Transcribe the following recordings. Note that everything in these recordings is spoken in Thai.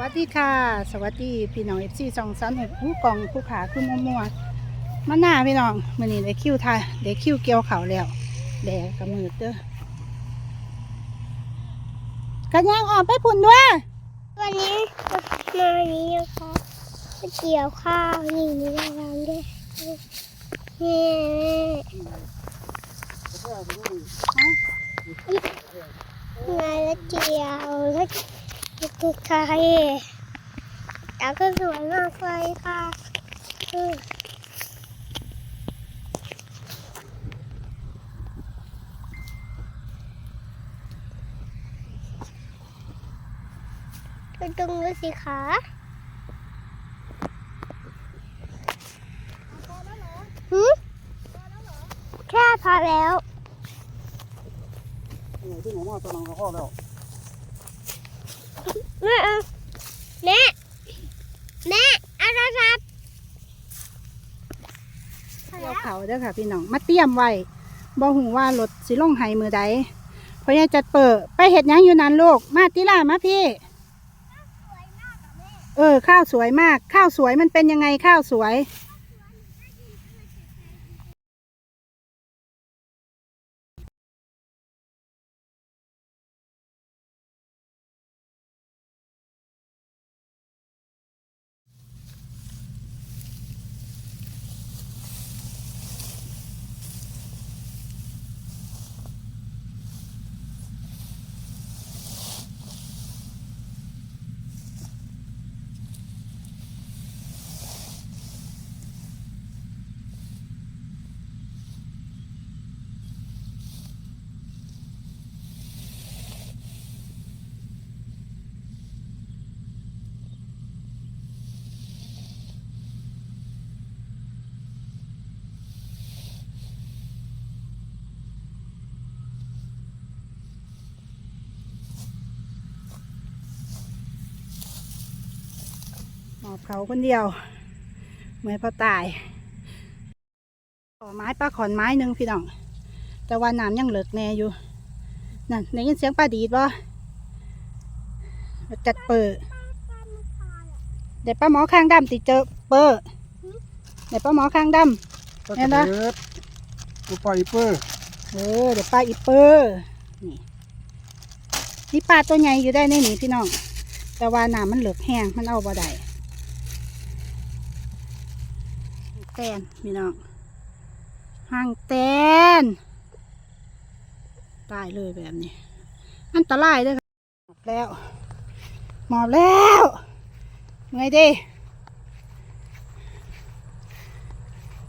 วัสดีค่ะ สวัสดีพี่น้องเอฟซีสองสันหกผู้กองผู้ขาคือมัวมัวมาหน้าพี่น้องมื่อนี้ได้คิวทายได้คิวเกี่ยวเขาแล้วแดดกับมือเด้อกันยางออกไปผุนด้วย วันนี้มาวันนี้นะคะเกี่ยวข้าวนี่มีรางวัลด้วยนี่งานแล้วเกี่ยวแล้ว ติดไข่แต่ก็สวยมากเลยค่ะอืมก็ตรงนู้สิคะหืมแค่พอแล้วที่หนูมาตอนนั้นก็พอแล้ว แม่เอาแม่แม่เอาโทรศัพท์เกี่ยวเขาวเด้อค่ะพี่น้อง มาเตรียมไว้บ่หูว่ารถสิลงไห้มือใดเพราะยังจัดเปิดไปเห็ดหยังอยู่นั้นลูกมาติล่ามาพี่ เออ ข้าวสวยมาก ข้าวสวยมันเป็นยังไงข้าวสวย หมอบเขาคนเดียว เหมือนพอตายขอไม้ปลาขอนไม้หนึ่งพี่น้อง แต่ว่าน้ำยังเหลือกแน่อยู่ นั่นได้ยินเสียงปลาดีดบ่จัดเปิดเดี๋ยวป้าหมอข้างดำติเจอเปิดเดี๋ยวป้าหมอข้างดก็เห็จะนปะเปิดกูปล่อยเปอร์ำเออเดี๋ยวปลาอีเปอร์นี่นี่ปลาตัวใหญ่อยู่ได้ในนี่พี่น้อง แต่ว่าน้ำมันเหลือกแห้งมันเอาบ่ได้ แตนพี่น้องห่างแตนตายเลยแบบนี้ อันตรายด้วยค่ะหมอบแล้ว หมอบแล้วไงด้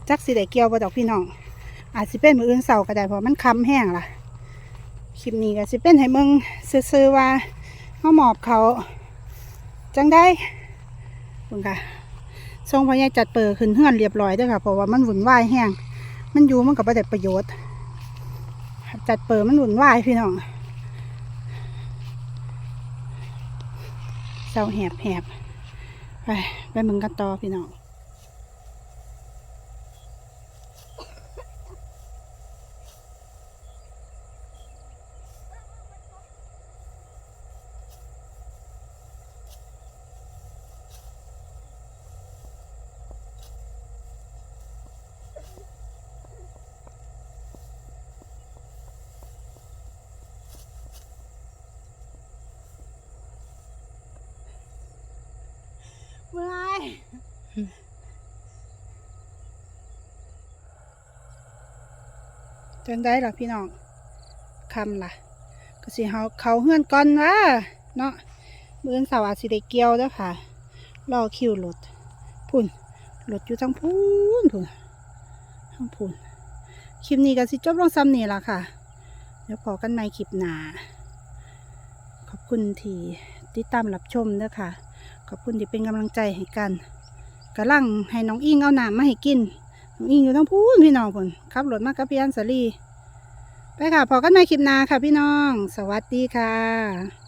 จักสิได้เกี่ยวบ่ดอกพี่น้อง อาจสิเป็นมืออื่นเสาก็ได้เพราะมันค้ำแห้งล่ะ คลิปนี้ก็สิเป็นให้มึงซื้อว่าเขาหมอบเขา จังได้เพิ่งค่ะ ทรงพญาจัดเปิดขึ้นเฮือนเรียบร้อยด้วยค่ะเพราะว่ามันวุ่นวายแห้งมันอยู่มันกับประเด็ประโยชน์ จัดเปิดมันวุ่นวายพี่น้องเศร้าแหบแหบไปไปมึงกันต่อพี่น้อง จังได้ล่ะพี่น้องคำล่ะ ก็สิเขาเขาเฮือนก่อนวะเนาะมือนสาร์อาสิได้เกี่ยวเด้อค่ะ รอคิวรถพุ่นรถอยู่ทั้งพูนพุ่นทั้งพูนคลิปนี้ก็สิจบลงซ้ำนี่ละค่ะ เดี๋ยวพอกันใหม่คลิปหน้าขอบคุณที่ติดตามรับชมเด้อค่ะ ขอบคุณที่เป็นกำลังใจให้กันกระลังให้น้องอิงเอาน้ำมาให้กิน น้องอิงอยู่ต้องพูดพี่น้องคนขับรถมากับพี่อันสาลีไปค่ะพอกันใหม่คลิปหน้าค่ะพี่น้อง สวัสดีค่ะ